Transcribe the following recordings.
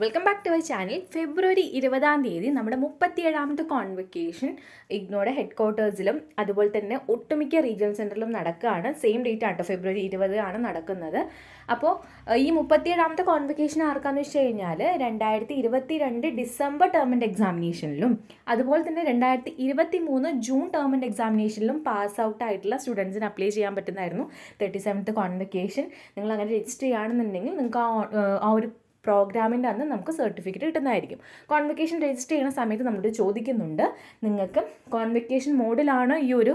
Welcome back to my channel February ഇരുപതാം തീയതി നമ്മുടെ മുപ്പത്തിയേഴാമത്തെ കോൺവെക്കേഷൻ ഇഗ്നോയുടെ ഹെഡ് ക്വാർട്ടേഴ്സിലും അതുപോലെ തന്നെ ഒട്ടുമിക്ക റീജിയണൽ സെന്ററിലും നടക്കുകയാണ്. സെയിം ഡേറ്റ് ആട്ടോ ഫെബ്രുവരി ഇരുപത് ആണ് നടക്കുന്നത്. അപ്പോൾ ഈ മുപ്പത്തിയേഴാമത്തെ കോൺവെക്കേഷൻ ആർക്കാന്ന് വെച്ച് കഴിഞ്ഞാൽ രണ്ടായിരത്തി ഇരുപത്തി രണ്ട് ഡിസംബർ ടേമിന്റെ എക്സാമിനേഷനിലും അതുപോലെ തന്നെ രണ്ടായിരത്തി ഇരുപത്തി മൂന്ന് ജൂൺ ടേമിന്റെ എക്സാമിനേഷനിലും പാസ് ഔട്ട് ആയിട്ടുള്ള സ്റ്റുഡൻസിന് അപ്ലൈ ചെയ്യാൻ പറ്റുന്നതായിരുന്നു. തേർട്ടി സെവൻത്ത് കോൺവെക്കേഷൻ നിങ്ങൾ അങ്ങനെ രജിസ്റ്റർ ചെയ്യുകയാണെന്നുണ്ടെങ്കിൽ നിങ്ങൾക്ക് ആ ഒരു പ്രോഗ്രാമിന്റെ അന്ന് നമുക്ക് സർട്ടിഫിക്കറ്റ് കിട്ടുന്നതായിരിക്കും. കോൺവെക്കേഷൻ രജിസ്റ്റർ ചെയ്യുന്ന സമയത്ത് നമ്മളോട് ചോദിക്കുന്നുണ്ട്. നിങ്ങൾക്ക് കോൺവെക്കേഷൻ മോഡിലാണ് ഈ ഒരു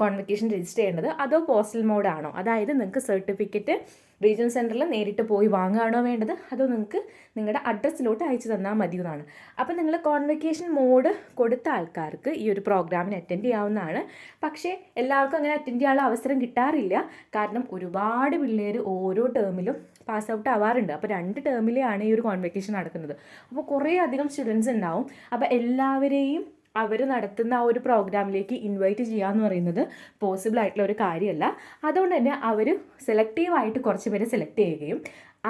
കോൺവെക്കേഷൻ രജിസ്റ്റർ ചെയ്യേണ്ടത് അതോ പോസ്റ്റൽ മോഡാണോ അതായത് നിങ്ങൾക്ക് സർട്ടിഫിക്കറ്റ് റീജിയണൽ സെന്ററിൽ നേരിട്ട് പോയി വാങ്ങുകയാണോ വേണ്ടത്? അതോ നിങ്ങൾക്ക് നിങ്ങളുടെ അഡ്രസ്സിലോട്ട് അയച്ചു തന്നാൽ മതി എന്നാണ്. അപ്പോൾ നിങ്ങൾ കോൺവെക്കേഷൻ മോഡ് കൊടുത്ത ആൾക്കാർക്ക് ഈ ഒരു പ്രോഗ്രാമിന് അറ്റൻഡ് ചെയ്യാവുന്നതാണ്. പക്ഷേ എല്ലാവർക്കും അങ്ങനെ അറ്റൻഡ് ചെയ്യാനുള്ള അവസരം കിട്ടാറില്ല. കാരണം ഒരുപാട് പിള്ളേർ ഓരോ ടേമിലും പാസ് ഔട്ട് ആവാറുണ്ട്. അപ്പോൾ രണ്ട് ടേമിലെയാണ് ഈ ഒരു കോൺവെക്കേഷൻ നടക്കുന്നത്. അപ്പോൾ കുറേ അധികം സ്റ്റുഡൻസ് ഉണ്ടാവും. അപ്പോൾ എല്ലാവരെയും അവർ നടത്തുന്ന ആ ഒരു പ്രോഗ്രാമിലേക്ക് ഇൻവൈറ്റ് ചെയ്യുക എന്ന് പറയുന്നത് പോസിബിൾ ആയിട്ടുള്ള ഒരു കാര്യമല്ല. അതുകൊണ്ട് തന്നെ അവർ സെലക്റ്റീവായിട്ട് കുറച്ച് പേരെ സെലക്ട് ചെയ്യുകയും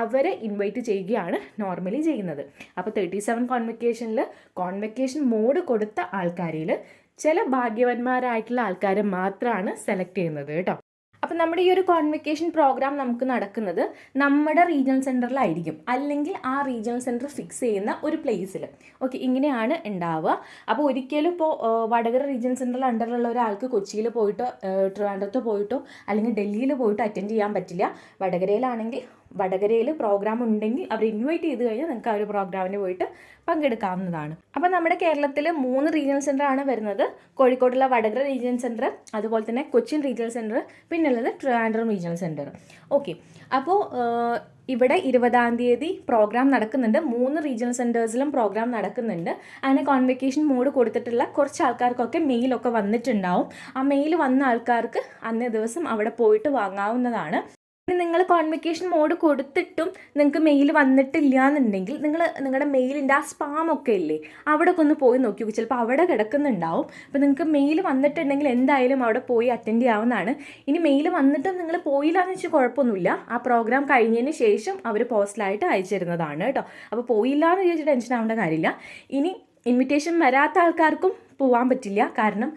അവരെ ഇൻവൈറ്റ് ചെയ്യുകയാണ് നോർമലി ചെയ്യുന്നത്. അപ്പോൾ തേർട്ടി സെവൻ കോൺവെക്കേഷനിൽ കോൺവെക്കേഷൻ മോഡ് കൊടുത്ത ആൾക്കാരിൽ ചില ഭാഗ്യവന്മാരായിട്ടുള്ള ആൾക്കാരെ മാത്രമാണ് സെലക്ട് ചെയ്യുന്നത് കേട്ടോ. അപ്പം നമ്മുടെ ഈ ഒരു കോൺവെക്കേഷൻ പ്രോഗ്രാം നമുക്ക് നടക്കുന്നത് നമ്മുടെ റീജിയണൽ സെന്ററിലായിരിക്കും അല്ലെങ്കിൽ ആ റീജിയണൽ സെന്റർ ഫിക്സ് ചെയ്യുന്ന ഒരു പ്ലേസിൽ ഓക്കെ ഇങ്ങനെയാണ് ഉണ്ടാവുക അപ്പോൾ ഒരിക്കലും ഇപ്പോൾ വടകര റീജിയണൽ സെന്ററിൽ അണ്ടറിലുള്ള ഒരാൾക്ക് കൊച്ചിയിൽ പോയിട്ടോ ട്രിവാൻഡ്രത്ത് പോയിട്ടോ അല്ലെങ്കിൽ ഡൽഹിയിൽ പോയിട്ടോ അറ്റൻഡ് ചെയ്യാൻ പറ്റില്ല. വടകരയിലാണെങ്കിൽ വടകരയിൽ പ്രോഗ്രാം ഉണ്ടെങ്കിൽ അവർ ഇൻവൈറ്റ് ചെയ്ത് കഴിഞ്ഞാൽ നിങ്ങൾക്ക് ആ ഒരു പ്രോഗ്രാമിന് പോയിട്ട് പങ്കെടുക്കാവുന്നതാണ്. അപ്പോൾ നമ്മുടെ കേരളത്തിൽ മൂന്ന് റീജിയണൽ സെന്റർ ആണ് വരുന്നത്. കോഴിക്കോടുള്ള വടകര റീജിയണൽ സെന്റർ അതുപോലെ തന്നെ കൊച്ചിൻ റീജിയണൽ സെന്റർ പിന്നുള്ളത് ട്രിവാൻഡ്രം റീജിയണൽ സെന്റർ ഓക്കെ അപ്പോൾ ഇവിടെ ഇരുപതാം തീയതി പ്രോഗ്രാം നടക്കുന്നുണ്ട്. മൂന്ന് റീജിയണൽ സെന്റേഴ്സിലും പ്രോഗ്രാം നടക്കുന്നുണ്ട്. അങ്ങനെ കോൺവെക്കേഷൻ മോഡ് കൊടുത്തിട്ടുള്ള കുറച്ച് ആൾക്കാർക്കൊക്കെ മെയിലൊക്കെ വന്നിട്ടുണ്ടാവും. ആ മെയിൽ വന്ന ആൾക്കാർക്ക് അന്നേ ദിവസം അവിടെ പോയിട്ട് വാങ്ങാവുന്നതാണ്. നിങ്ങൾ കോൺവെക്കേഷൻ മോഡ് കൊടുത്തിട്ടും നിങ്ങൾക്ക് മെയിൽ വന്നിട്ടില്ല എന്നുണ്ടെങ്കിൽ നിങ്ങൾ നിങ്ങളുടെ മെയിലിന്റെ ആ സ്പാം ഒക്കെ ഇല്ലേ അവിടെ ഒന്ന് പോയി നോക്കി. ചിലപ്പോൾ അവിടെ കിടക്കുന്നുണ്ടാവും. അപ്പോൾ നിങ്ങൾക്ക് മെയിൽ വന്നിട്ടുണ്ടെങ്കിൽ എന്തായാലും അവിടെ പോയി അറ്റൻഡ് ചെയ്യാവുന്നതാണ്. ഇനി മെയിൽ വന്നിട്ടും നിങ്ങൾ പോയില്ല എന്ന് വെച്ചാൽ കുഴപ്പമൊന്നുമില്ല. ആ പ്രോഗ്രാം കഴിഞ്ഞതിന് ശേഷം അവർ പോസ്റ്റലായിട്ട് അയച്ചു തരുന്നതാണ് കേട്ടോ. അപ്പോൾ പോയില്ല എന്ന് ചോദിച്ചാൽ ടെൻഷൻ ആവേണ്ട കാര്യമില്ല. ഇനി ഇൻവിറ്റേഷൻ വരാത്ത ആൾക്കാർക്കും പോകാൻ പറ്റില്ല. കാരണം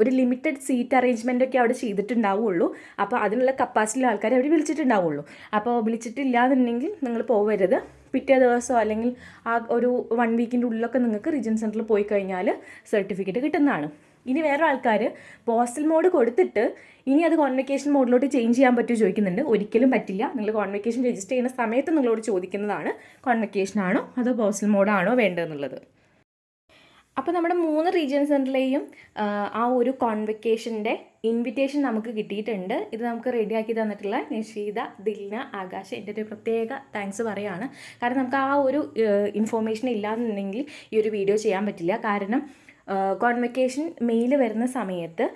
ഒരു ലിമിറ്റഡ് സീറ്റ് അറേഞ്ച്മെന്റ് ഒക്കെ അവിടെ ചെയ്തിട്ടുണ്ടാവുള്ളൂ. അപ്പോൾ അതിനുള്ള കപ്പാസിറ്റി ആൾക്കാരെ അവർ വിളിച്ചിട്ടുണ്ടാവുള്ളൂ. അപ്പോൾ വിളിച്ചിട്ടില്ല എന്നുണ്ടെങ്കിൽ നിങ്ങൾ പോവരുത്. പിറ്റേ ദിവസം അല്ലെങ്കിൽ ആ ഒരു വൺ വീക്കിന്റെ ഉള്ളിലൊക്കെ നിങ്ങൾക്ക് റീജിയൻ സെന്ററിൽ പോയി കഴിഞ്ഞാൽ സർട്ടിഫിക്കറ്റ് കിട്ടുന്നതാണ്. ഇനി വേറെ ആൾക്കാർ പോസ്റ്റൽ മോഡ് കൊടുത്തിട്ട് ഇനി അത് കോൺവെക്കേഷൻ മോഡിലോട്ട് ചേഞ്ച് ചെയ്യാൻ പറ്റുമോ ചോദിക്കുന്നുണ്ട്. ഒരിക്കലും പറ്റില്ല. നിങ്ങൾ കോൺവെക്കേഷൻ രജിസ്റ്റർ ചെയ്യുന്ന സമയത്ത് നിങ്ങളോട് ചോദിക്കുന്നതാണ്. കോൺവെക്കേഷൻ ആണോ അതോ പോസ്റ്റൽ മോഡാണോ വേണ്ടതെന്നുള്ളത് അപ്പോൾ നമ്മുടെ മൂന്ന് റീജിയൻ സെന്ററിലെയും ആ ഒരു കോൺവെക്കേഷന്റെ ഇൻവിറ്റേഷൻ നമുക്ക് കിട്ടിയിട്ടുണ്ട്. ഇത് നമുക്ക് റെഡിയാക്കി തന്നിട്ടുള്ള നിഷീത ദിൽന ആകാശ് എന്റെ ഒരു പ്രത്യേക താങ്ക്സ് പറയാണ്. കാരണം നമുക്ക് ആ ഒരു ഇൻഫോർമേഷൻ ഇല്ലാന്നുണ്ടെങ്കിൽ ഈ ഒരു വീഡിയോ ചെയ്യാൻ പറ്റില്ല. കാരണം കോൺവെക്കേഷൻ മെയിൽ വരുന്ന സമയത്ത്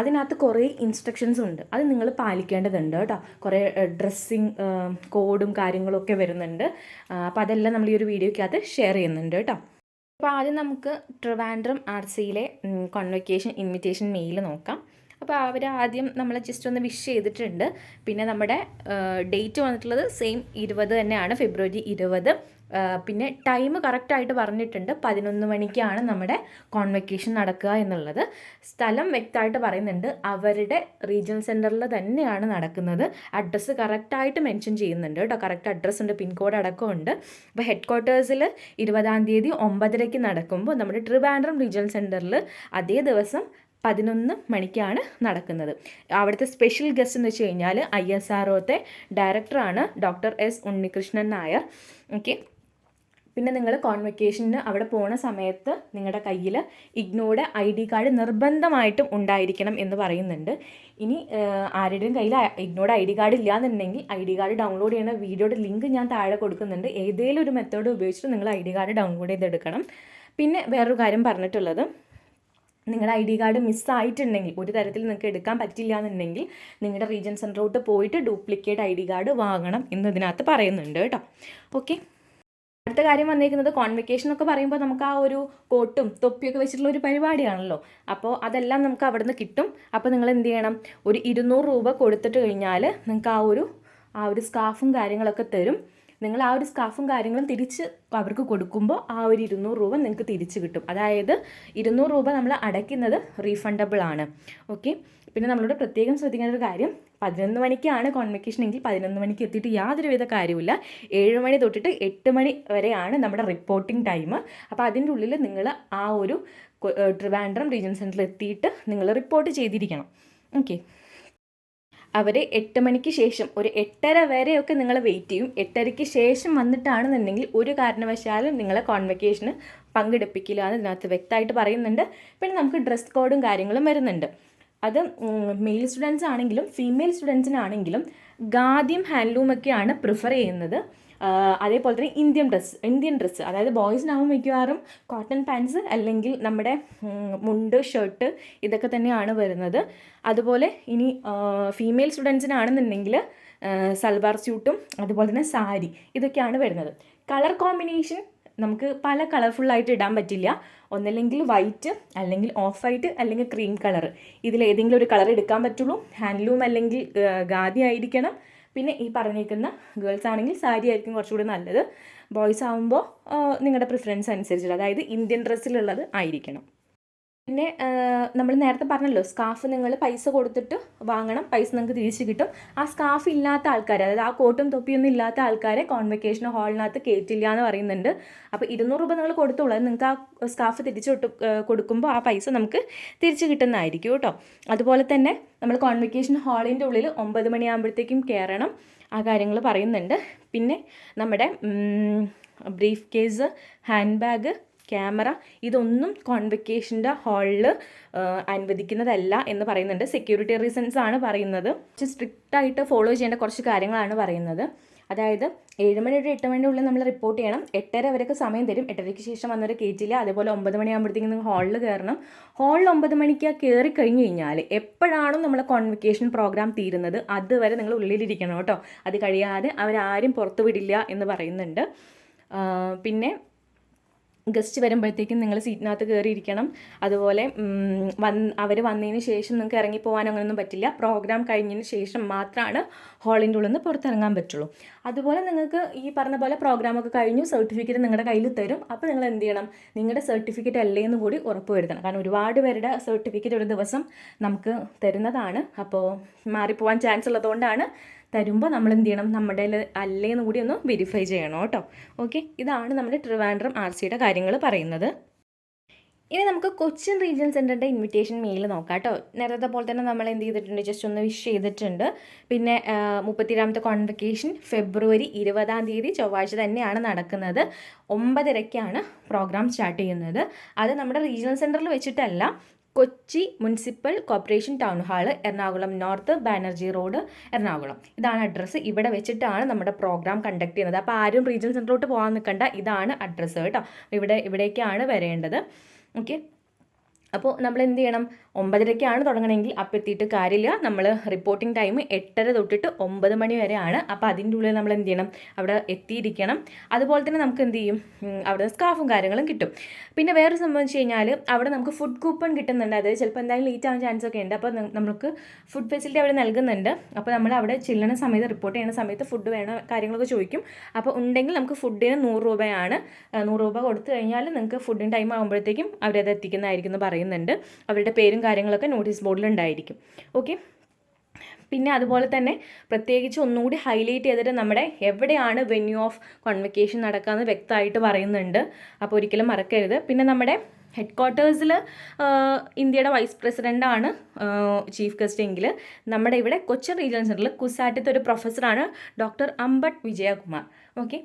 അതിനകത്ത് കുറേ ഇൻസ്ട്രക്ഷൻസ് ഉണ്ട്. അത് നിങ്ങൾ പാലിക്കേണ്ടതുണ്ട് കേട്ടോ. കുറേ ഡ്രസ്സിങ് കോഡും കാര്യങ്ങളൊക്കെ വരുന്നുണ്ട്. അപ്പോൾ അതെല്ലാം നമ്മൾ ഈ ഒരു വീഡിയോയ്ക്കകത്ത് ഷെയർ ചെയ്യുന്നുണ്ട് കേട്ടോ. അപ്പോൾ ആദ്യം നമുക്ക് ട്രിവാൻഡ്രം ആർ സിയിലെ കോൺവെക്കേഷൻ ഇൻവിറ്റേഷൻ മെയിൽ നോക്കാം. അപ്പോൾ അവർ ആദ്യം നമ്മൾ ജസ്റ്റ് ഒന്ന് വിഷ് ചെയ്തിട്ടുണ്ട്. പിന്നെ നമ്മുടെ ഡേറ്റ് വന്നിട്ടുള്ളത് സെയിം ഇരുപത് തന്നെയാണ് ഫെബ്രുവരി ഇരുപത്. പിന്നെ ടൈം കറക്റ്റായിട്ട് പറഞ്ഞിട്ടുണ്ട്. പതിനൊന്ന് മണിക്കാണ് നമ്മുടെ കോൺവെക്കേഷൻ നടക്കുക എന്നുള്ളത്. സ്ഥലം വ്യക്തമായിട്ട് പറയുന്നുണ്ട്. അവരുടെ റീജിയണൽ സെന്ററിൽ തന്നെയാണ് നടക്കുന്നത്. അഡ്രസ്സ് കറക്റ്റായിട്ട് മെൻഷൻ ചെയ്യുന്നുണ്ട് കേട്ടോ. കറക്റ്റ് അഡ്രസ്സ് ഉണ്ട്. പിൻകോഡ് അടക്കമുണ്ട്. അപ്പോൾ ഹെഡ് ക്വാർട്ടേഴ്സിൽ ഇരുപതാം തീയതി ഒമ്പതരയ്ക്ക് നടക്കുമ്പോൾ നമ്മുടെ ട്രിവാൻഡ്രം റീജിയണൽ സെന്ററിൽ അതേ ദിവസം പതിനൊന്ന് മണിക്കാണ് നടക്കുന്നത്. അവിടുത്തെ സ്പെഷ്യൽ ഗസ്റ്റ് എന്ന് വെച്ച് കഴിഞ്ഞാൽ ഐ എസ് ആർ ഒത്തെ ഡയറക്ടറാണ് doctor S Unnikrishnan Nair. Okay പിന്നെ നിങ്ങൾ കോൺവെക്കേഷന് അവിടെ പോണ സമയത്ത് നിങ്ങളുടെ കയ്യിൽ ഇഗ്നോയുടെ ഐ ഡി കാർഡ് നിർബന്ധമായിട്ടും ഉണ്ടായിരിക്കണം എന്ന് പറയുന്നുണ്ട്. ഇനി ആരുടെയും കയ്യിൽ ഇഗ്നോയുടെ ഐ ഡി കാർഡ് ഇല്ലാന്നുണ്ടെങ്കിൽ ഐ ഡി കാർഡ് ഡൗൺലോഡ് ചെയ്യുന്ന വീഡിയോയുടെ ലിങ്ക് ഞാൻ താഴെ കൊടുക്കുന്നുണ്ട്. ഏതെങ്കിലും ഒരു മെത്തേഡ് ഉപയോഗിച്ചിട്ട് നിങ്ങൾ ഐ ഡി കാർഡ് ഡൗൺലോഡ് ചെയ്തെടുക്കണം. പിന്നെ വേറൊരു കാര്യം പറഞ്ഞിട്ടുള്ളത് നിങ്ങളുടെ ഐ ഡി കാർഡ് മിസ്സായിട്ടുണ്ടെങ്കിൽ ഒരു തരത്തിൽ നിങ്ങൾക്ക് എടുക്കാൻ പറ്റില്ല എന്നുണ്ടെങ്കിൽ നിങ്ങളുടെ റീജിയൻ സെന്ററോട്ട് പോയിട്ട് ഡ്യൂപ്ലിക്കേറ്റ് ഐ ഡി കാർഡ് വാങ്ങണം എന്നതിനകത്ത് പറയുന്നുണ്ട് കേട്ടോ. ഓക്കെ? അടുത്ത കാര്യം വന്നിരിക്കുന്നത് കോൺവെക്കേഷൻ ഒക്കെ പറയുമ്പോൾ നമുക്ക് ആ ഒരു കോട്ടും തൊപ്പിയൊക്കെ വെച്ചിട്ടുള്ള ഒരു പരിപാടിയാണല്ലോ. അപ്പോൾ അതെല്ലാം നമുക്ക് അവിടെ നിന്ന് കിട്ടും. അപ്പോൾ നിങ്ങൾ എന്ത് ചെയ്യണം? ഒരു ഇരുന്നൂറ് രൂപ കൊടുത്തിട്ട് കഴിഞ്ഞാൽ നിങ്ങൾക്ക് ആ ഒരു ആ ഒരു സ്കാഫും കാര്യങ്ങളൊക്കെ തരും. നിങ്ങൾ ആ ഒരു സ്കാഫും കാര്യങ്ങളും തിരിച്ച് അവർക്ക് കൊടുക്കുമ്പോൾ ആ ഒരു ഇരുന്നൂറ് രൂപ നിങ്ങൾക്ക് തിരിച്ച് കിട്ടും. അതായത് ഇരുന്നൂറ് രൂപ നമ്മൾ അടയ്ക്കുന്നത് റീഫണ്ടബിൾ ആണ്. ഓക്കെ പിന്നെ നമ്മളോട് പ്രത്യേകം ശ്രദ്ധിക്കേണ്ട ഒരു കാര്യം പതിനൊന്ന് മണിക്കാണ് കോൺവെക്കേഷൻ എങ്കിൽ പതിനൊന്ന് മണിക്ക് എത്തിയിട്ട് യാതൊരുവിധ കാര്യമില്ല ഏഴ് മണി തൊട്ടിട്ട് എട്ട് മണി വരെയാണ് നമ്മുടെ റിപ്പോർട്ടിംഗ് ടൈം അപ്പോൾ അതിന്റെ ഉള്ളിൽ നിങ്ങൾ ആ ഒരു ട്രിവാൻഡ്രം റീജിയൻ സെന്ററിൽ എത്തിയിട്ട് നിങ്ങൾ റിപ്പോർട്ട് ചെയ്തിരിക്കണം. ഓക്കെ അവർ എട്ട് മണിക്ക് ശേഷം ഒരു എട്ടര വരെയൊക്കെ നിങ്ങൾ വെയിറ്റ് ചെയ്യും. എട്ടരയ്ക്ക് ശേഷം വന്നിട്ടാണെന്നുണ്ടെങ്കിൽ ഒരു കാരണവശാലും നിങ്ങളെ കോൺവെക്കേഷന് പങ്കെടുപ്പിക്കില്ല എന്ന് ഇതിനകത്ത് വ്യക്തമായിട്ട് പറയുന്നുണ്ട്. പിന്നെ നമുക്ക് ഡ്രസ് കോഡും കാര്യങ്ങളും വരുന്നുണ്ട്. അത് മെയിൽ സ്റ്റുഡൻസ് ആണെങ്കിലും ഫീമെയിൽ സ്റ്റുഡൻസിനാണെങ്കിലും ഖാദിയും ഹാൻഡ്ലൂമൊക്കെയാണ് പ്രിഫർ ചെയ്യുന്നത്. അതേപോലെ തന്നെ ഇന്ത്യൻ ഡ്രസ്സ് ഇന്ത്യൻ ഡ്രസ്സ് അതായത് ബോയ്സിനാവും മിക്കവാറും കോട്ടൺ പാൻസ് അല്ലെങ്കിൽ നമ്മുടെ മുണ്ട് ഷർട്ട് ഇതൊക്കെ തന്നെയാണ് വരുന്നത്. അതുപോലെ ഇനി ഫീമെയിൽ സ്റ്റുഡൻസിനാണെന്നുണ്ടെങ്കിൽ സൽവാർ സ്യൂട്ടും അതുപോലെ തന്നെ സാരി ഇതൊക്കെയാണ് വരുന്നത്. കളർ കോമ്പിനേഷൻ നമുക്ക് പല കളർഫുള്ളായിട്ട് ഇടാൻ പറ്റില്ല. ഒന്നല്ലെങ്കിൽ വൈറ്റ് അല്ലെങ്കിൽ ഓഫ് വൈറ്റ് അല്ലെങ്കിൽ ക്രീം കളർ ഇതിൽ ഏതെങ്കിലും ഒരു കളർ എടുക്കാൻ പറ്റുള്ളൂ. ഹാൻഡ്ലൂം അല്ലെങ്കിൽ ഗാദി ആയിരിക്കണം. പിന്നെ ഈ പറഞ്ഞിരിക്കുന്ന ഗേൾസ് ആണെങ്കിൽ സാരി ആയിരിക്കും കുറച്ചുകൂടി നല്ലത്. ബോയ്സ് ആകുമ്പോൾ നിങ്ങളുടെ പ്രിഫറൻസ് അനുസരിച്ചിട്ട് അതായത് ഇന്ത്യൻ ഡ്രസ്സിലുള്ളത് ആയിരിക്കണം. പിന്നെ നമ്മൾ നേരത്തെ പറഞ്ഞല്ലോ സ്കാഫ് നിങ്ങൾ പൈസ കൊടുത്തിട്ട് വാങ്ങണം പൈസ നിങ്ങൾക്ക് തിരിച്ച് കിട്ടും. ആ സ്കാഫ് ഇല്ലാത്ത ആൾക്കാർ അതായത് ആ കോട്ടും തൊപ്പിയൊന്നും ഇല്ലാത്ത ആൾക്കാരെ കോൺവെക്കേഷൻ ഹാളിനകത്ത് കയറ്റില്ല എന്ന് പറയുന്നുണ്ട്. അപ്പോൾ ഇരുന്നൂറ് രൂപ നിങ്ങൾ കൊടുത്തോളൂ. അത് നിങ്ങൾക്ക് ആ സ്കാഫ് തിരിച്ചു കൊടുക്കുമ്പോൾ ആ പൈസ നമുക്ക് തിരിച്ച് കിട്ടുന്നതായിരിക്കും കേട്ടോ. അതുപോലെ തന്നെ നമ്മൾ കോൺവെക്കേഷൻ ഹാളിന്റെ ഉള്ളിൽ ഒമ്പത് മണിയാകുമ്പോഴത്തേക്കും കയറണം ആ കാര്യങ്ങൾ പറയുന്നുണ്ട്. പിന്നെ നമ്മുടെ briefcase handbag camera ഇതൊന്നും കോൺവെക്കേഷന്റെ ഹാളിൽ അനുവദിക്കുന്നതല്ല എന്ന് പറയുന്നുണ്ട്. സെക്യൂരിറ്റി റീസൺസ് ആണ് പറയുന്നത്. കുറച്ച് സ്ട്രിക്റ്റ് ആയിട്ട് ഫോളോ ചെയ്യേണ്ട കുറച്ച് കാര്യങ്ങളാണ് പറയുന്നത്. അതായത് ഏഴ് മണി ഒരു എട്ട് ഉള്ളിൽ നമ്മൾ റിപ്പോർട്ട് ചെയ്യണം. എട്ടര വരെയൊക്കെ സമയം തരും. എട്ടരയ്ക്ക് ശേഷം വന്നവരെ കയറ്റില്ല അതേപോലെ ഒമ്പത് മണിയാകുമ്പോഴത്തേക്കും നിങ്ങൾ ഹാളിൽ കയറണം. ഹാളിൽ ഒമ്പത് മണിക്ക് കയറി കഴിഞ്ഞ് കഴിഞ്ഞാൽ എപ്പോഴാണോ നമ്മളെ കോൺവെക്കേഷൻ പ്രോഗ്രാം തീരുന്നത് അതുവരെ നിങ്ങൾ ഉള്ളിലിരിക്കണം കേട്ടോ. അത് കഴിയാതെ അവരാരും പുറത്തു വിടില്ല എന്ന് പറയുന്നുണ്ട്. പിന്നെ ഗസ്റ്റ് വരുമ്പോഴത്തേക്കും നിങ്ങൾ സീറ്റിനകത്ത് കയറിയിരിക്കണം. അതുപോലെ വന്ന് അവർ വന്നതിന് ശേഷം നിങ്ങൾക്ക് ഇറങ്ങിപ്പോകാൻ അങ്ങനെയൊന്നും പറ്റില്ല. പ്രോഗ്രാം കഴിഞ്ഞതിന് ശേഷം മാത്രമാണ് ഹാളിന്റെ ഉള്ളിൽ നിന്ന് പുറത്തിറങ്ങാൻ പറ്റുള്ളൂ. അതുപോലെ നിങ്ങൾക്ക് ഈ പറഞ്ഞ പോലെ പ്രോഗ്രാമൊക്കെ കഴിഞ്ഞു സർട്ടിഫിക്കറ്റ് നിങ്ങളുടെ കയ്യിൽ തരും. അപ്പോൾ നിങ്ങൾ എന്ത് ചെയ്യണം? നിങ്ങളുടെ സർട്ടിഫിക്കറ്റ് അല്ലേ എന്ന് കൂടി ഉറപ്പ് വരുത്തണം. കാരണം ഒരുപാട് പേരുടെ സർട്ടിഫിക്കറ്റ് ഒരു ദിവസം നമുക്ക് തരുന്നതാണ്. അപ്പോൾ മാറിപ്പോവാൻ ചാൻസ് ഉള്ളതുകൊണ്ടാണ് തരുമ്പോൾ നമ്മൾ എന്ത് ചെയ്യണം നമ്മുടെ അല്ലേന്ന് കൂടി ഒന്ന് വെരിഫൈ ചെയ്യണം കേട്ടോ. ഓക്കെ ഇതാണ് നമ്മുടെ ട്രിവാൻഡ്രം ആർ സിയുടെ കാര്യങ്ങൾ പറയുന്നത്. ഇനി നമുക്ക് കൊച്ചിൻ റീജിയൻ സെന്ററിന്റെ ഇൻവിറ്റേഷൻ മെയിൽ നോക്കാം കേട്ടോ. നേരത്തെ പോലെ തന്നെ നമ്മൾ എന്ത് ചെയ്തിട്ടുണ്ട്? ജസ്റ്റ് ഒന്ന് വിഷ് ചെയ്തിട്ടുണ്ട്. പിന്നെ മുപ്പത്തിരാമത്തെ കോൺവെക്കേഷൻ ഫെബ്രുവരി ഇരുപതാം തീയതി ചൊവ്വാഴ്ച തന്നെയാണ് നടക്കുന്നത്. ഒമ്പതരയ്ക്കാണ് പ്രോഗ്രാം സ്റ്റാർട്ട് ചെയ്യുന്നത്. അത് നമ്മുടെ റീജിയണൽ സെന്ററിൽ വെച്ചിട്ടല്ല. Kochi municipal corporation town hall Ernakulam north Banerjee road Ernakulam. ഇതാണ് അഡ്രസ്സ് ഇവിടെ വെച്ചിട്ടാണ് നമ്മുടെ പ്രോഗ്രാം കണ്ടക്ട് ചെയ്യുന്നത്. അപ്പോൾ ആരും റീജിയൻ സെന്ററിലോട്ട് പോകാൻ നിൽക്കണ്ട. ഇതാണ് അഡ്രസ്സ് കേട്ടോ. ഇവിടെ ഇവിടേക്കാണ് വരേണ്ടത്. ഓക്കെ അപ്പോൾ നമ്മൾ എന്ത് ചെയ്യണം? ഒമ്പതരയ്ക്കാണ് തുടങ്ങണമെങ്കിൽ അപ്പോൾ എത്തിയിട്ട് കാര്യമില്ല. നമ്മൾ റിപ്പോർട്ടിംഗ് ടൈം എട്ടര തൊട്ടിട്ട് ഒമ്പത് മണി വരെയാണ്. അപ്പോൾ അതിന്റെ ഉള്ളിൽ നമ്മൾ എന്ത് ചെയ്യണം? അവിടെ എത്തിയിരിക്കണം. അതുപോലെ തന്നെ നമുക്ക് എന്ത് ചെയ്യും? അവിടെ സ്കാഫും കാര്യങ്ങളും കിട്ടും. പിന്നെ വേറെ സംബന്ധിച്ച് കഴിഞ്ഞാൽ അവിടെ നമുക്ക് ഫുഡ് കൂപ്പൺ കിട്ടുന്നുണ്ട്. അതായത് ചിലപ്പോൾ എന്തായാലും ലേറ്റ് ആവാൻ ചാൻസ് ഒക്കെ ഉണ്ട്. അപ്പോൾ നമുക്ക് ഫുഡ് ഫെസിലിറ്റി അവിടെ നൽകുന്നുണ്ട്. അപ്പോൾ നമ്മൾ അവിടെ ചെല്ലുന്ന സമയത്ത് റിപ്പോർട്ട് ചെയ്യുന്ന സമയത്ത് ഫുഡ് വേണം കാര്യങ്ങളൊക്കെ ചോദിക്കും. അപ്പോൾ ഉണ്ടെങ്കിൽ നമുക്ക് ഫുഡിന് നൂറ് രൂപയാണ്. നൂറ് രൂപ കൊടുത്തു കഴിഞ്ഞാൽ നിങ്ങൾക്ക് ഫുഡിന് ടൈം ആകുമ്പോഴത്തേക്കും അവരത് എത്തിക്കുന്നതായിരിക്കും എന്ന് പറയുന്നുണ്ട്. അവരുടെ പേരും കാര്യങ്ങളൊക്കെ നോട്ടീസ് ബോർഡിൽ ഉണ്ടായിരിക്കും. ഓക്കെ പിന്നെ അതുപോലെ തന്നെ പ്രത്യേകിച്ച് ഒന്നുകൂടി ഹൈലൈറ്റ് ചെയ്തിട്ട് നമ്മുടെ എവിടെയാണ് വെന്യൂ ഓഫ് കോൺവെക്കേഷൻ നടക്കാമെന്ന് വ്യക്തമായിട്ട് പറയുന്നുണ്ട്. അപ്പോൾ ഒരിക്കലും മറക്കരുത്. പിന്നെ നമ്മുടെ ഹെഡ് ക്വാർട്ടേഴ്സിൽ ഇന്ത്യയുടെ വൈസ് പ്രസിഡന്റാണ് ചീഫ് ഗസ്റ്റ് എങ്കിൽ നമ്മുടെ ഇവിടെ കൊച്ചിൻ റീജിയൻ സെന്ററിൽ കുസാറ്റത്തെ ഒരു പ്രൊഫസറാണ് ഡോക്ടർ അമ്പട്ട് വിജയകുമാർ. ഓക്കെ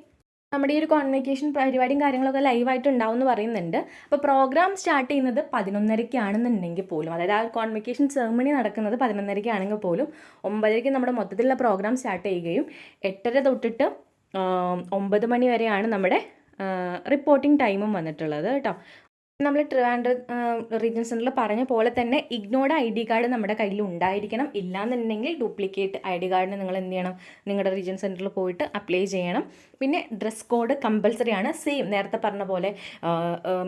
നമ്മുടെ ഈ ഒരു കോൺവെക്കേഷൻ പരിപാടിയും കാര്യങ്ങളൊക്കെ ലൈവായിട്ട് ഉണ്ടാവും എന്ന് പറയുന്നുണ്ട്. അപ്പോൾ പ്രോഗ്രാം സ്റ്റാർട്ട് ചെയ്യുന്നത് പതിനൊന്നരയ്ക്കാണെന്നുണ്ടെങ്കിൽ പോലും അതായത് ആ കോൺവെക്കേഷൻ സെർമണി നടക്കുന്നത് പതിനൊന്നരയ്ക്കാണെങ്കിൽ പോലും ഒമ്പതരയ്ക്ക് നമ്മുടെ മൊത്തത്തിലുള്ള പ്രോഗ്രാം സ്റ്റാർട്ട് ചെയ്യുകയും എട്ടര തൊട്ടിട്ട് ഒമ്പത് മണി വരെയാണ് നമ്മുടെ റിപ്പോർട്ടിംഗ് ടൈമും വന്നിട്ടുള്ളത് കേട്ടോ. നമ്മൾ ട്രിവാൻഡ്രം റീജിയൻ സെന്ററിൽ പറഞ്ഞ പോലെ തന്നെ ഇഗ്നോർഡ് ഐ ഡി കാർഡ് നമ്മുടെ കയ്യിൽ ഉണ്ടായിരിക്കണം. ഇല്ലാന്നുണ്ടെങ്കിൽ ഡ്യൂപ്ലിക്കേറ്റ് ഐ ഡി കാർഡിന് നിങ്ങൾ എന്ത് ചെയ്യണം? നിങ്ങളുടെ റീജിയൻ സെന്ററിൽ പോയിട്ട് അപ്ലൈ ചെയ്യണം. പിന്നെ ഡ്രസ് കോഡ് കമ്പൽസറി ആണ്. സെയിം നേരത്തെ പറഞ്ഞ പോലെ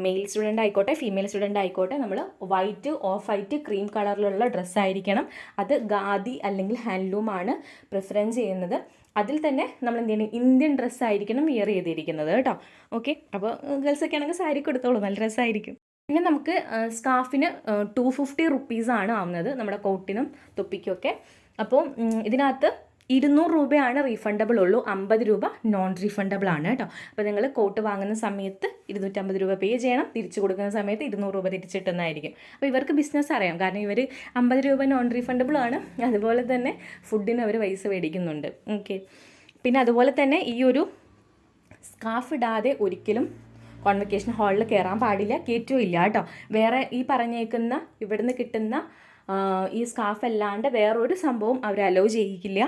മെയിൽ സ്റ്റുഡന്റ് ആയിക്കോട്ടെ ഫീമെയിൽ സ്റ്റുഡന്റ് ആയിക്കോട്ടെ നമ്മൾ വൈറ്റ് ഓഫ് വൈറ്റ് ക്രീം കളറിലുള്ള ഡ്രസ്സ് ആയിരിക്കണം. അത് ഖാദി അല്ലെങ്കിൽ ഹാൻഡ്ലൂമാണ് പ്രിഫറൻസ് ചെയ്യുന്നത്. അതിൽ തന്നെ നമ്മൾ എന്ത് ചെയ്യണം ഇന്ത്യൻ ഡ്രസ്സായിരിക്കണം വിയർ ചെയ്തിരിക്കുന്നത് കേട്ടോ. ഓക്കെ അപ്പോൾ ഗേൾസൊക്കെ ആണെങ്കിൽ സാരി കൊടുത്തോളൂ നല്ല ഡ്രസ്സായിരിക്കും പിന്നെ നമുക്ക് സ്കാഫിന് ടു ഫിഫ്റ്റി റുപ്പീസാണ് ആവുന്നത് നമ്മുടെ കോട്ടിനും തൊപ്പിക്കും ഒക്കെ. അപ്പോൾ ഇതിനകത്ത് ഇരുന്നൂറ് രൂപയാണ് റീഫണ്ടബിൾ ഉള്ളൂ. അമ്പത് രൂപ നോൺ റീഫണ്ടബിൾ ആണ് കേട്ടോ. അപ്പോൾ നിങ്ങൾ കോട്ട് വാങ്ങുന്ന സമയത്ത് ഇരുന്നൂറ്റമ്പത് രൂപ പേ ചെയ്യണം. തിരിച്ചു കൊടുക്കുന്ന സമയത്ത് ഇരുന്നൂറ് രൂപ തിരിച്ചിട്ടുന്നതായിരിക്കും അപ്പോൾ ഇവർക്ക് ബിസിനസ് അറിയാം. കാരണം ഇവർ അമ്പത് രൂപ നോൺ റീഫണ്ടബിൾ ആണ്. അതുപോലെ തന്നെ ഫുഡിന് അവർ പൈസ മേടിക്കുന്നുണ്ട്. ഓക്കെ പിന്നെ അതുപോലെ തന്നെ ഈ ഒരു സ്കാഫ് ഇടാതെ ഒരിക്കലും കോൺവെക്കേഷൻ ഹാളിൽ കയറാൻ പാടില്ല കയറ്റും ഇല്ല കേട്ടോ. വേറെ ഈ പറഞ്ഞേക്കുന്ന ഇവിടുന്ന് കിട്ടുന്ന ഈ സ്കാഫ് അല്ലാണ്ട് വേറൊരു സംഭവം അവർ അലോ ചെയ്യിക്കില്ല.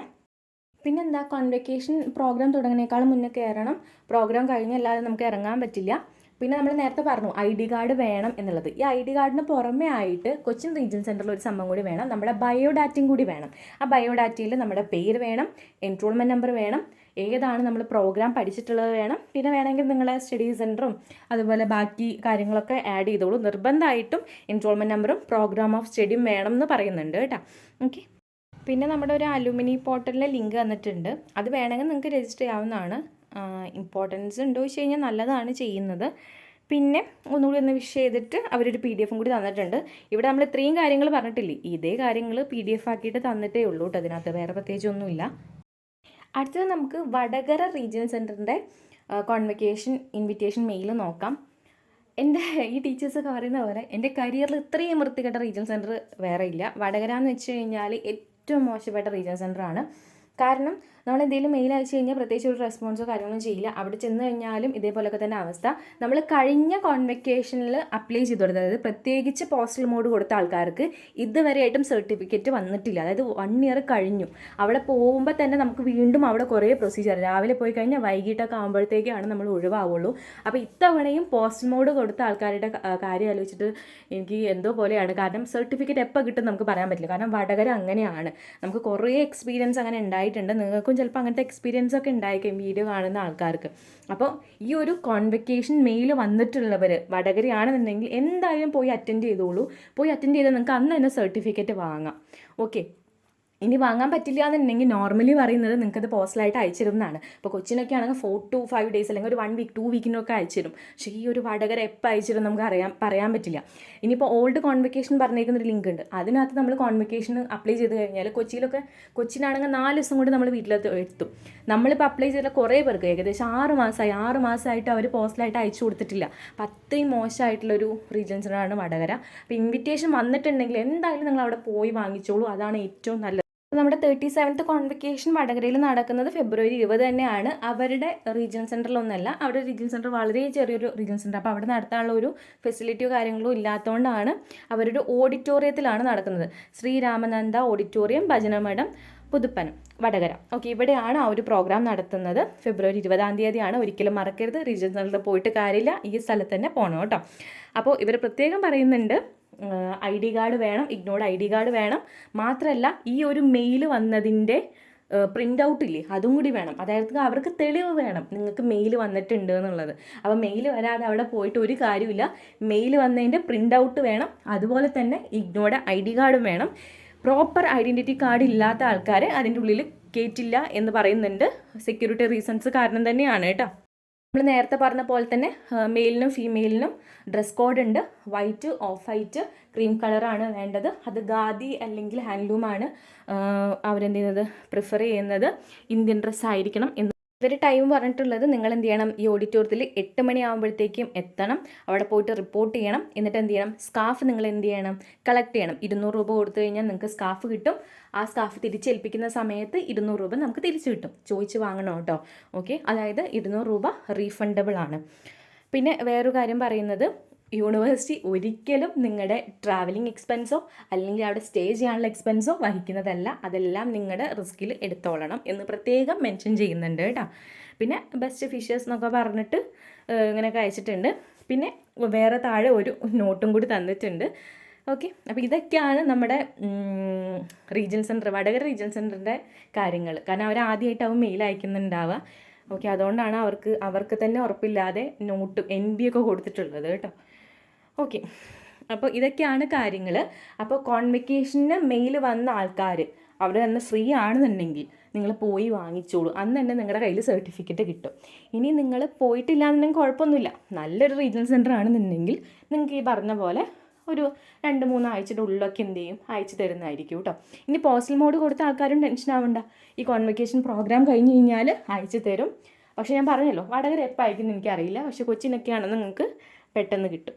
പിന്നെന്താ കോൺവെക്കേഷൻ പ്രോഗ്രാം തുടങ്ങുന്നേക്കാളും മുന്നേ കയറണം പ്രോഗ്രാം കഴിഞ്ഞല്ലാതെ നമുക്ക് ഇറങ്ങാൻ പറ്റില്ല. പിന്നെ നമ്മൾ നേരത്തെ പറഞ്ഞു ഐ ഡി കാർഡ് വേണം എന്നുള്ളത്. ഈ ഐ ഡി കാർഡിന് പുറമേ ആയിട്ട് കൊച്ചിൻ റീജിയൻ സെന്ററിൽ ഒരു സംഭവം കൂടി വേണം. നമ്മുടെ ബയോഡാറ്റയും കൂടി വേണം. ആ ബയോഡാറ്റയിൽ നമ്മുടെ പേര് വേണം എൻറോൾമെന്റ് നമ്പർ വേണം ഏതാണ് നമ്മൾ പ്രോഗ്രാം പഠിച്ചിട്ടുള്ളത് വേണം. പിന്നെ വേണമെങ്കിൽ നിങ്ങളെ സ്റ്റഡി സെന്ററും അതുപോലെ ബാക്കി കാര്യങ്ങളൊക്കെ ആഡ് ചെയ്തോളൂ. നിർബന്ധമായിട്ടും എൻറോൾമെന്റ് നമ്പറും പ്രോഗ്രാം ഓഫ് സ്റ്റഡിയും വേണം എന്ന് പറയുന്നുണ്ട് കേട്ടോ. ഓക്കെ പിന്നെ നമ്മുടെ ഒരു അലുമിനി പോട്ടലിന്റെ ലിങ്ക് തന്നിട്ടുണ്ട്. അത് വേണമെങ്കിൽ നിങ്ങൾക്ക് രജിസ്റ്റർ ചെയ്യാവുന്നതാണ്. ഇമ്പോർട്ടൻസ് ഉണ്ടോ വെച്ച് കഴിഞ്ഞാൽ നല്ലതാണ് ചെയ്യുന്നത്. പിന്നെ ഒന്നുകൂടി ഒന്ന് വിഷ് ചെയ്തിട്ട് അവരൊരു പി ഡി എഫും കൂടി തന്നിട്ടുണ്ട്. ഇവിടെ നമ്മൾ ഇത്രയും കാര്യങ്ങൾ പറഞ്ഞിട്ടില്ലേ? ഇതേ കാര്യങ്ങൾ പി ഡി എഫ് ആക്കിയിട്ട് തന്നിട്ടേ ഉള്ളൂ കേട്ടോ അതിനകത്ത്. വേറെ പ്രത്യേകിച്ചൊന്നുമില്ല അടുത്തത് നമുക്ക് വടകര റീജിയൻ സെന്ററിന്റെ കോൺവെക്കേഷൻ ഇൻവിറ്റേഷൻ മെയിൽ നോക്കാം. എന്റെ ഈ ടീച്ചേഴ്സൊക്കെ പറയുന്ന പോലെ എന്റെ കരിയറിൽ ഇത്രയും വൃത്തികെട്ട റീജിയൻ സെന്റർ വേറെ ഇല്ല. വടകര എന്ന് വെച്ച് കഴിഞ്ഞാൽ ഏറ്റവും മോശപ്പെട്ട റീജിയൻ സെന്ററാണ് കാരണം നമ്മൾ എന്തെങ്കിലും മെയിൽ അയച്ചു കഴിഞ്ഞാൽ പ്രത്യേകിച്ച് ഒരു റെസ്പോൺസോ കാര്യങ്ങളോ ചെയ്യില്ല. അവിടെ ചെന്ന് കഴിഞ്ഞാലും ഇതേപോലൊക്കെ തന്നെ അവസ്ഥ. നമ്മൾ കഴിഞ്ഞ കോൺവെക്കേഷനിൽ അപ്ലൈ ചെയ്ത് കൊടുത്തത് അതായത് പ്രത്യേകിച്ച് പോസ്റ്റൽ മോഡ് കൊടുത്ത ആൾക്കാർക്ക് ഇതുവരെയായിട്ടും സർട്ടിഫിക്കറ്റ് വന്നിട്ടില്ല. അതായത് വൺ ഇയർ കഴിഞ്ഞു. അവിടെ പോകുമ്പോൾ തന്നെ നമുക്ക് വീണ്ടും അവിടെ കുറേ പ്രൊസീജിയർ രാവിലെ പോയി കഴിഞ്ഞാൽ വൈകിട്ടൊക്കെ ആകുമ്പോഴത്തേക്കാണ് നമ്മൾ ഒഴിവാവുള്ളൂ. അപ്പോൾ ഇത്തവണയും പോസ്റ്റൽ മോഡ് കൊടുത്ത ആൾക്കാരുടെ കാര്യം ആലോചിച്ചിട്ട് എനിക്ക് എന്തോ പോലെയാണ്. കാരണം സർട്ടിഫിക്കറ്റ് എപ്പോൾ കിട്ടും നമുക്ക് പറയാൻ പറ്റില്ല. കാരണം വടകര അങ്ങനെയാണ്. നമുക്ക് കുറേ എക്സ്പീരിയൻസ് അങ്ങനെ ഉണ്ടായിട്ടുണ്ട്. നിങ്ങൾക്കും ചിലപ്പോൾ അങ്ങനത്തെ എക്സ്പീരിയൻസ് ഒക്കെ ഉണ്ടായിരിക്കും വീഡിയോ കാണുന്ന ആൾക്കാർക്ക്. അപ്പോൾ ഈ ഒരു കോൺവെക്കേഷൻ മെയിൽ വന്നിട്ടുള്ളവർ വടകരയാണെന്നുണ്ടെങ്കിൽ എന്തായാലും പോയി അറ്റൻഡ് ചെയ്തോളൂ. പോയി അറ്റൻഡ് ചെയ്താൽ നിങ്ങൾക്ക് അന്ന് തന്നെ സർട്ടിഫിക്കറ്റ് വാങ്ങാം. ഓക്കെ ഇനി വാങ്ങാൻ പറ്റില്ല എന്നുണ്ടെങ്കിൽ നോർമലി പറയുന്നത് നിങ്ങൾക്കത് പോസ്റ്റലായിട്ട് അയച്ചിരുന്നതാണ് ഇപ്പോൾ കൊച്ചിനൊക്കെ ആണെങ്കിൽ ഫോർ ടു ഫൈവ് ഡേയ്സ് അല്ലെങ്കിൽ ഒരു വൺ വീക്ക് ടു വീക്കിനൊക്കെ അയച്ചിരും പക്ഷേ ഈ ഒരു വടകര എപ്പോൾ അയച്ചിരും നമുക്ക് അറിയാൻ പറയാൻ പറ്റില്ല. ഇനിയിപ്പോൾ ഓൾഡ് കോൺവെക്കേഷൻ പറഞ്ഞേക്കുന്ന ഒരു ലിങ്ക് ഉണ്ട്. അതിനകത്ത് നമ്മൾ കോൺവെക്കേഷൻ അപ്ലൈ ചെയ്ത് കഴിഞ്ഞാൽ കൊച്ചിയിലൊക്കെ കൊച്ചിനാണെങ്കിൽ നാല് ദിവസം കൊണ്ട് നമ്മൾ വീട്ടിലെത്തി എത്തും. നമ്മളിപ്പോൾ അപ്ലൈ ചെയ്ത കുറേ പേർക്ക് ഏകദേശം ആറ് മാസമായി ആറ് മാസമായിട്ട് അവർ പോസ്റ്റലായിട്ട് അയച്ചു കൊടുത്തിട്ടില്ല. അപ്പം അത്രയും മോശമായിട്ടുള്ളൊരു റീജൻസിനാണ് വടകര. അപ്പോൾ ഇൻവിറ്റേഷൻ വന്നിട്ടുണ്ടെങ്കിൽ എന്തായാലും നിങ്ങൾ അവിടെ പോയി വാങ്ങിച്ചോളൂ. അതാണ് ഏറ്റവും നല്ലത്. നമ്മുടെ തേർട്ടി സെവൻത്ത് കോൺവെക്കേഷൻ വടകരയിൽ നടക്കുന്നത് ഫെബ്രുവരി ഇരുപത് തന്നെയാണ്. അവരുടെ റീജിയൻ സെന്ററിലൊന്നല്ല അവരുടെ റീജിയൻ സെന്റർ വളരെ ചെറിയൊരു റീജിയൻ സെന്റർ അപ്പോൾ അവിടെ നടത്താനുള്ള ഒരു ഫെസിലിറ്റിയോ കാര്യങ്ങളോ ഇല്ലാത്തതുകൊണ്ടാണ് അവരുടെ ഓഡിറ്റോറിയത്തിലാണ് നടക്കുന്നത്. ശ്രീരാമനന്ദ ഓഡിറ്റോറിയം ഭജനമഠം പുതുപ്പനം വടകര. ഓക്കെ ഇവിടെയാണ് ആ ഒരു പ്രോഗ്രാം നടത്തുന്നത്. ഫെബ്രുവരി ഇരുപതാം തീയതിയാണ്. ഒരിക്കലും മറക്കരുത്. റീജിയൻ സെന്ററിൽ പോയിട്ട് കാര്യമില്ല. ഈ സ്ഥലത്ത് തന്നെ പോകണം കേട്ടോ. അപ്പോൾ ഇവർ പ്രത്യേകം പറയുന്നുണ്ട് ഐ ഡി കാർഡ് വേണം ഇഗ്നോർഡ് ഐ ഡി കാർഡ് വേണം. മാത്രമല്ല ഈ ഒരു മെയിൽ വന്നതിന്റെ പ്രിന്റ് ഔട്ട് ഇല്ലേ അതും കൂടി വേണം. അതായത് അവർക്ക് തെളിവ് വേണം. നിങ്ങൾക്ക് മെയിൽ വന്നിട്ടുണ്ട് എന്നുള്ളത്. അപ്പോൾ മെയിൽ വരാതെ അവിടെ പോയിട്ട് ഒരു കാര്യമില്ല മെയിൽ വന്നതിന്റെ പ്രിന്റ് ഔട്ട് വേണം. അതുപോലെ തന്നെ ഇഗ്നോർഡ് ഐ ഡി കാർഡും വേണം. പ്രോപ്പർ ഐഡന്റിറ്റി കാർഡ് ഇല്ലാത്ത ആൾക്കാരെ അതിന്റെ ഉള്ളിൽ കയറ്റില്ല എന്ന് പറയുന്നുണ്ട്. സെക്യൂരിറ്റി റീസൺസ് കാരണം തന്നെയാണ് കേട്ടോ. നമ്മൾ നേരത്തെ പറഞ്ഞ പോലെ തന്നെ മെയിലിനും ഫീമെയിലിനും ഡ്രസ് കോഡ് ഉണ്ട്. വൈറ്റ് ഓഫ് വൈറ്റ് ക്രീം കളറാണ് വേണ്ടത്. അത് ഖാദി അല്ലെങ്കിൽ ഹാൻഡ്ലൂമാണ് അവരെന്ത് ചെയ്യുന്നത് പ്രിഫർ ചെയ്യുന്നത്. ഇന്ത്യൻ ഡ്രസ്സ് ആയിരിക്കണം എന്ന് ഇവർ ടൈം പറഞ്ഞിട്ടുള്ളത് നിങ്ങൾ എന്ത് ചെയ്യണം? ഈ ഓഡിറ്റോറിയത്തിൽ എട്ട് മണിയാകുമ്പോഴത്തേക്കും എത്തണം. അവിടെ പോയിട്ട് റിപ്പോർട്ട് ചെയ്യണം. എന്നിട്ട് എന്ത് ചെയ്യണം? സ്കാഫ് നിങ്ങൾ എന്ത് ചെയ്യണം? കളക്ട് ചെയ്യണം. ഇരുന്നൂറ് രൂപ കൊടുത്തു കഴിഞ്ഞാൽ നിങ്ങൾക്ക് സ്കാഫ് കിട്ടും. ആ സ്കാഫ് തിരിച്ചേൽപ്പിക്കുന്ന സമയത്ത് ഇരുന്നൂറ് രൂപ നമുക്ക് തിരിച്ചു കിട്ടും. ചോദിച്ച് വാങ്ങണം കേട്ടോ. ഓക്കെ അതായത് ഇരുന്നൂറ് രൂപ റീഫണ്ടബിൾ ആണ്. പിന്നെ വേറൊരു കാര്യം പറയുന്നത് യൂണിവേഴ്സിറ്റി ഒരിക്കലും നിങ്ങളുടെ ട്രാവലിംഗ് എക്സ്പെൻസോ അല്ലെങ്കിൽ അവിടെ സ്റ്റേ ചെയ്യാനുള്ള എക്സ്പെൻസോ വഹിക്കുന്നതല്ല. അതെല്ലാം നിങ്ങളുടെ റിസ്കിൽ എടുത്തോളണം എന്ന് പ്രത്യേകം മെൻഷൻ ചെയ്യുന്നുണ്ട് കേട്ടോ. പിന്നെ ബെസ്റ്റ് ഫിഷേഴ്സ് എന്നൊക്കെ പറഞ്ഞിട്ട് ഇങ്ങനെയൊക്കെ അയച്ചിട്ടുണ്ട്. പിന്നെ വേറെ താഴെ ഒരു നോട്ടും കൂടി തന്നിട്ടുണ്ട്. ഓക്കെ അപ്പോൾ ഇതൊക്കെയാണ് നമ്മുടെ റീജിയൻ സെന്റർ വടകര റീജിയൻ സെന്ററിന്റെ കാര്യങ്ങൾ കാരണം അവർ ആദ്യമായിട്ടാവും മെയിൽ അയക്കുന്നുണ്ടാവുക. ഓക്കെ അതുകൊണ്ടാണ് അവർക്ക് അവർക്ക് തന്നെ ഉറപ്പില്ലാതെ നോട്ട് എൻ ബി ഒക്കെ കൊടുത്തിട്ടുള്ളത് കേട്ടോ. ഓക്കെ. അപ്പോൾ ഇതൊക്കെയാണ് കാര്യങ്ങൾ അപ്പോൾ കോൺവെക്കേഷന് മെയിൽ വന്ന ആൾക്കാർ അവർ തന്നെ ഫ്രീ ആണെന്നുണ്ടെങ്കിൽ നിങ്ങൾ പോയി വാങ്ങിച്ചോളൂ. അന്ന് തന്നെ നിങ്ങളുടെ കയ്യിൽ സർട്ടിഫിക്കറ്റ് കിട്ടും. ഇനി നിങ്ങൾ പോയിട്ടില്ല എന്നുണ്ടെങ്കിൽ കുഴപ്പമൊന്നുമില്ല നല്ലൊരു റീജിയണൽ സെന്റർ ആണെന്നുണ്ടെങ്കിൽ നിങ്ങൾക്ക് ഈ പറഞ്ഞ പോലെ ഒരു രണ്ട് മൂന്ന് ആഴ്ചയുടെ ഉള്ളിലൊക്കെ എന്ത് ചെയ്യും? അയച്ചു തരുന്നതായിരിക്കും കേട്ടോ ഇനി പോസ്റ്റൽ മോഡ് കൊടുത്ത ആൾക്കാരും ടെൻഷൻ ആവണ്ട. ഈ കോൺവെക്കേഷൻ പ്രോഗ്രാം കഴിഞ്ഞ് കഴിഞ്ഞാൽ അയച്ചു തരും. പക്ഷേ ഞാൻ പറഞ്ഞല്ലോ വടകര എപ്പോൾ അയക്കുന്നു എനിക്കറിയില്ല. പക്ഷേ കൊച്ചിനൊക്കെയാണെന്ന് നിങ്ങൾക്ക് പെട്ടെന്ന് കിട്ടും.